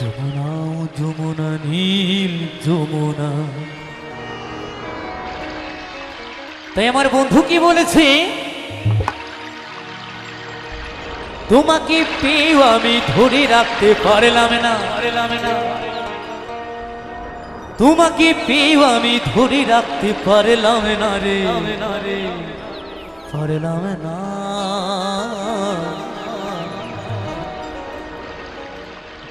যমুনা যমুনা নীল, যমুনা। তাই আমার বন্ধু কি বলেছে? তোমাকে পেয়েও আমি ধরে রাখতে পারলাম না। পারলাম না তোমাকে পেয়েও আমি ধরে রাখতে পারলাম না রে। পারলাম না।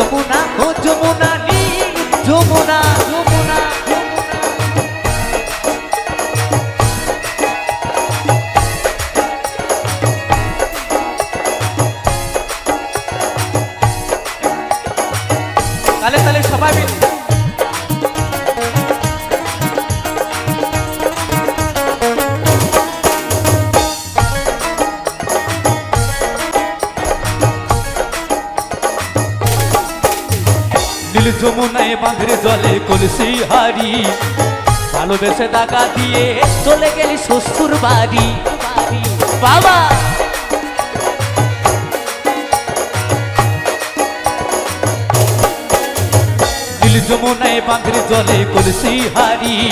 যমুনা ও যমুনা নীল যমুনা যমুনা তাহলে তাহলে নীল যমুনায় বাঁধরে জলে কলসি হারি। ভালোবেসে টাকা দিয়ে চলে গেলি শ্বশুর বাড়ি। বাবা! নীল যমুনায় বাঁধরে জলে কলসি হারি।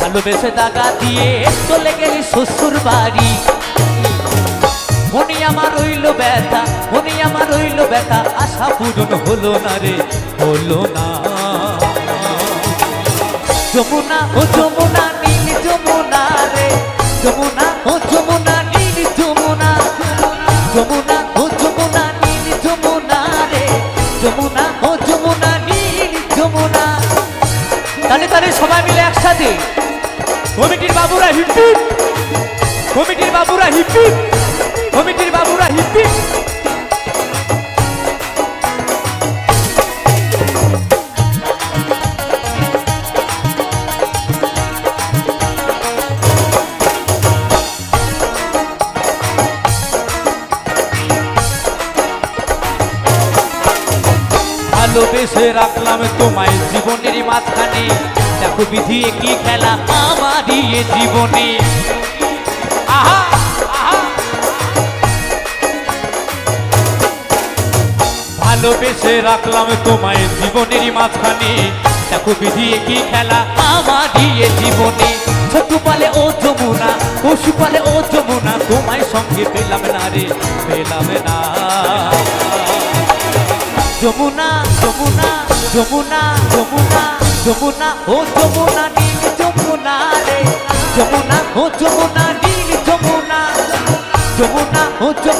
ভালোবেসে টাকা দিয়ে চলে গেলি শ্বশুর বাড়ি। মনে আমার রইল ব্যথা, মনে আমার রইল ব্যথা, আশা পূরণ হলো না রে, হলো না। যমুনা ও যমুনা নীল যমুনা রে, যমুনা ও যমুনা নীল যমুনা। যমুনা ও যমুনা নীল যমুনা রে, যমুনা ও যমুনা নীল যমুনা। তাহলে তাহলে সবাই মিলে একসাথে। কমিটির বাবুরা হিপি কমিটির বাবুরা হিপি কমিটির বাবুরা হিপি। ভালোবেসে রাখলাম তোমায় জীবনের মাঝখানে। দেখো বিধি কি খেলা, আমারই জীবনে। আহা! ভালোবেসে রাখলাম তোমায় জীবনের মাঝখানে। দেখো বিধি কি খেলা, আমারই এ জীবনে। ছোট পালে ও যমুনা, পশু পালে ও যমুনা, তোমায় সঙ্গে পেলাম না রে, পেলাম না। যমুনা যমুনা যমুনা যমুনা যমুনা, ও যমুনা, নীল যমুনা রে। যমুনা, ও যমুনা, নীল যমুনা। যমুনা, ও যমুনা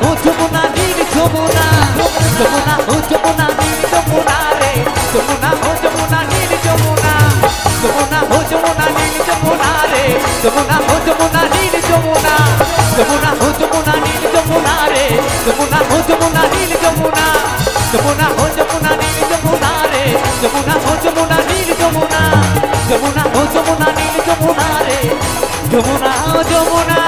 যমুনা ও যমুনা নীল যমুনা যমুনা ও যমুনা নীল যমুনা রে, যমুনা ও যমুনা নীল যমুনা যমুনা ও যমুনা নীল যমুনা রে, যমুনা ও যমুনা নীল যমুনা যমুনা ও যমুনা নীল যমুনা রে, যমুনা যমুনা